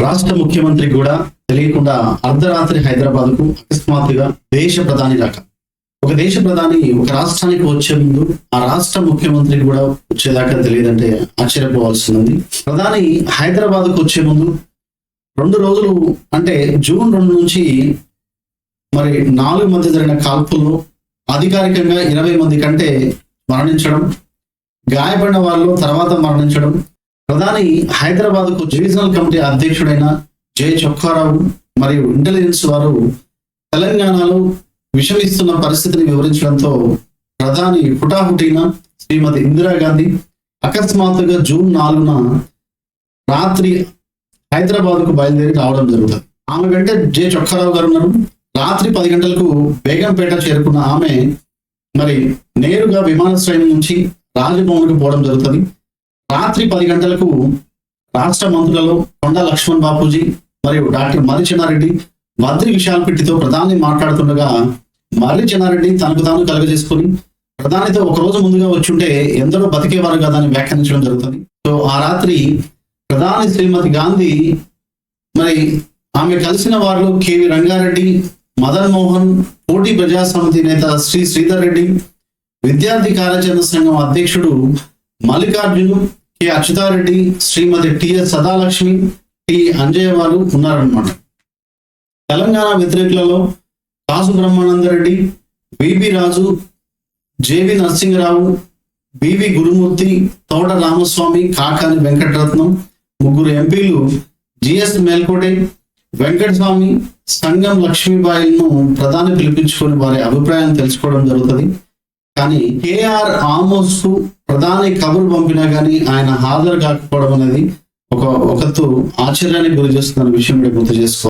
రాష్ట్ర ముఖ్యమంత్రి కూడా తెలియకుండా అర్ధరాత్రి హైదరాబాద్కు అకస్మాత్తుగా దేశ ప్రధాని రాక. ఒక దేశ ప్రధాని ఒక రాష్ట్రానికి వచ్చే ముందు ఆ రాష్ట్ర ముఖ్యమంత్రికి కూడా వచ్చేదాకా తెలియదంటే ఆశ్చర్యపోవాల్సింది. ప్రధాని హైదరాబాద్కు వచ్చే ముందు రెండు రోజులు అంటే జూన్ రెండు నుంచి మరి నాలుగు మధ్య జరిగిన కాల్పుల్లో అధికారికంగా ఇరవై మంది కంటే మరణించడం గాయపడిన వాళ్ళు తర్వాత మరణించడం ప్రధాని హైదరాబాద్కు డివిజనల్ కమిటీ అధ్యక్షుడైన జే చొక్కారావు మరియు ఇంటెలిజెన్స్ వారు తెలంగాణలో విషమిస్తున్న పరిస్థితిని వివరించడంతో ప్రధాని హుటాహుటిన శ్రీమతి ఇందిరాగాంధీ అకస్మాత్తుగా జూన్ నాలుగున రాత్రి హైదరాబాద్కు బయలుదేరి రావడం జరుగుతుంది. ఆమె వెంట జే చొక్కారావు గారు ఉన్నారు. రాత్రి పది గంటలకు బేగంపేట చేరుకున్న ఆమె మరి నేరుగా విమానాశ్రయం నుంచి రాజభవన్కు పోవడం జరుగుతుంది. రాత్రి పది గంటలకు రాష్ట్ర మంత్రులలో కొండ లక్ష్మణ్ బాపూజీ మరియు డాక్టర్ మర్రి చెన్నారెడ్డి మద్రి విశాల్పెట్టితో ప్రధాని మాట్లాడుతుండగా మర్రి చెన్నారెడ్డి తనకు తాను కలుగజేసుకుని ప్రధానితో ఒక రోజు ముందుగా వచ్చుంటే ఎందరో బతికేవారు కదా అని వ్యాఖ్యానించడం జరుగుతుంది. సో ఆ రాత్రి ప్రధాని శ్రీమతి గాంధీ మరి ఆమె కలిసిన వారిలో కేవి రంగారెడ్డి మదన్ మోహన్ పోటీ ప్రజాసమితి నేత శ్రీ శ్రీధర్ రెడ్డి విద్యార్థి కార్యాచరణ సంఘం అధ్యక్షుడు Mallikarjun K. Achyutha Reddy Srimati TS Sadalakshmi T. Anjaiah వారు ఉన్నారన్నమాట. Telangana వ్యతిరేకులలో Kasu Brahmananda Reddy BB Raju JV Narasimha Rao BV Gurumurthy Thota Ramaswamy Kakani Venkataratnam ముగ్గురు ఎంపీలు జిఎస్ మేల్కోటే వెంకటస్వామి సంగం లక్ష్మీబాయిలను ప్రధాని పిలిపించుకొని వారి అభిప్రాయం తెలుసుకోవడం జరుగుతుంది. కానీ కేఆర్ ఆమోస్కు ప్రధాని కబురు పంపినా కానీ ఆయన హాజరు కాకపోవడం అనేది ఒక ఒకత్తు ఆశ్చర్యానికి గురి చేస్తున్న విషయం గుర్తు చేసుకోవాలి.